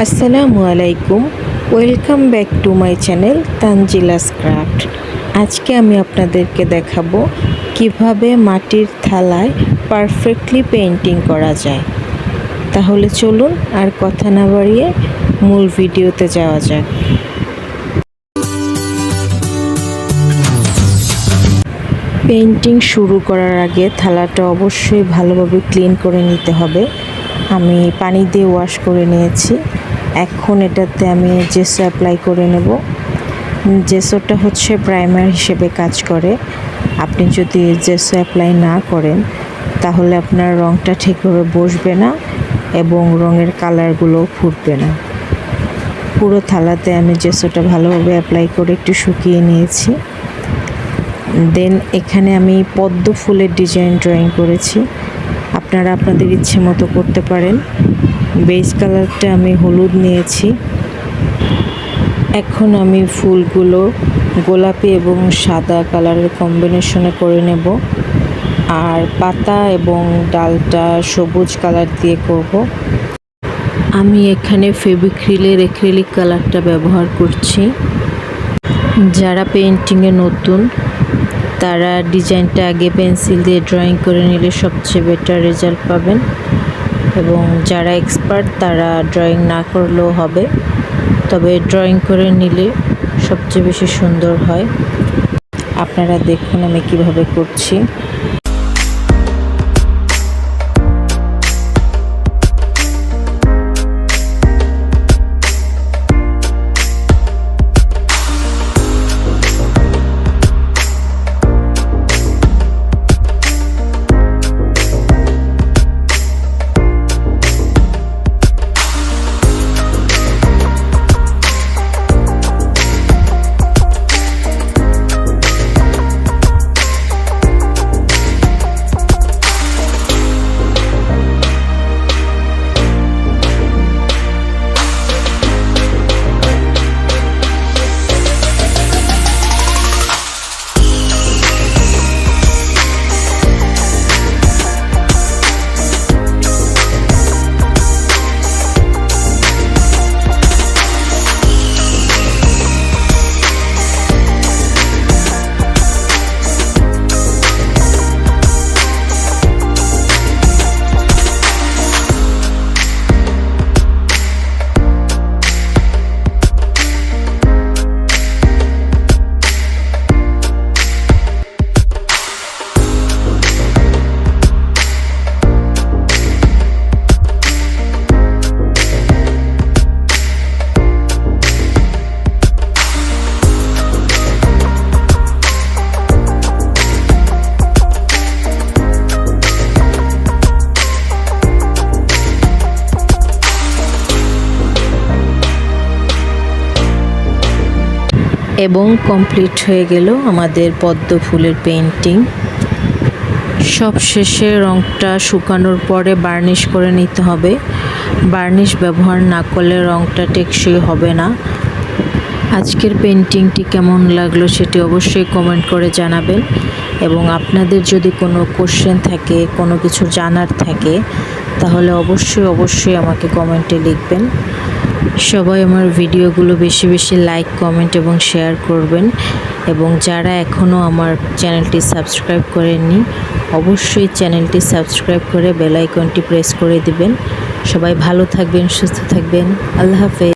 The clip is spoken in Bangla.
আসসালামু আলাইকুম। Welcome back to my channel Tanzila's craft আজকে আমি আপনাদেরকে দেখাবো কীভাবে মাটির থালায় পারফেক্টলি পেন্টিং করা যায়। তাহলে চলুন আর কথা না বাড়িয়ে মূল ভিডিওতে যাওয়া যাক। পেন্টিং শুরু করার আগে থালাটা অবশ্যই ভালোভাবে ক্লিন করে নিতে হবে। আমি পানি দিয়ে ওয়াশ করে নিয়েছি। এখন এটাতে আমি জেসো অ্যাপ্লাই করে নেব। জেসোটা হচ্ছে প্রাইমার হিসেবে কাজ করে। আপনি যদি জেসো অ্যাপ্লাই না করেন, তাহলে আপনার রঙটা ঠিকভাবে বসবে না এবং রঙের কালারগুলো ফুটবে না। পুরো থালাতে আমি জেসোটা ভালোভাবে অ্যাপ্লাই করে একটু শুকিয়ে নিয়েছি। দেন এখানে আমি পদ্ম ফুলের ডিজাইন ড্রয়িং করেছি। আপনারা আপনাদের ইচ্ছে মতো করতে পারেন। বেজ কালারটা আমি হলুদ নিয়েছি। এখন আমি ফুলগুলো গোলাপি এবং সাদা কালারের কম্বিনেশনে করে নেব। আর পাতা এবং ডালটা সবুজ কালার দিয়ে করব। আমি এখানে ফেবিক্রিলের এক্রিলিক কালারটা ব্যবহার করছি। যারা পেন্টিংয়ে নতুন তারা ডিজাইনটা আগে পেন্সিল দিয়ে ড্রয়িং করে নিলে সবচেয়ে বেটার রেজাল্ট পাবেন। এবং যারা এক্সপার্ট তারা ড্রয়িং না করলেও হবে। তবে ড্রয়িং করে নিলে সবচেয়ে বেশি সুন্দর হয়। আপনারা দেখুন আমি কীভাবে করছি। এবং কমপ্লিট হয়ে গেল আমাদের পদ্ম ফুলের পেন্টিং সব শেষে রঙটা শুকানোর পরে বার্নিশ করে নিতে হবে। বার্নিশ ব্যবহার না করলে রঙটা টেকসই হবে না। আজকের পেন্টিংটি কেমন লাগল সেটি অবশ্যই কমেন্ট করে জানাবেন। এবং আপনাদের যদি কোনো কোশ্চেন থাকে, কোনো কিছু জানার থাকে তাহলে অবশ্যই অবশ্যই আমাকে কমেন্টে লিখবেন। সবাই আমার ভিডিওগুলো বেশি বেশি লাইক কমেন্ট এবং শেয়ার করবেন। এবং যারা এখনও আমার চ্যানেলটি সাবস্ক্রাইব করেননি, অবশ্যই চ্যানেলটি সাবস্ক্রাইব করে বেল আইকনটি প্রেস করে দিবেন। সবাই ভালো থাকবেন, সুস্থ থাকবেন। আল্লাহ হাফেজ।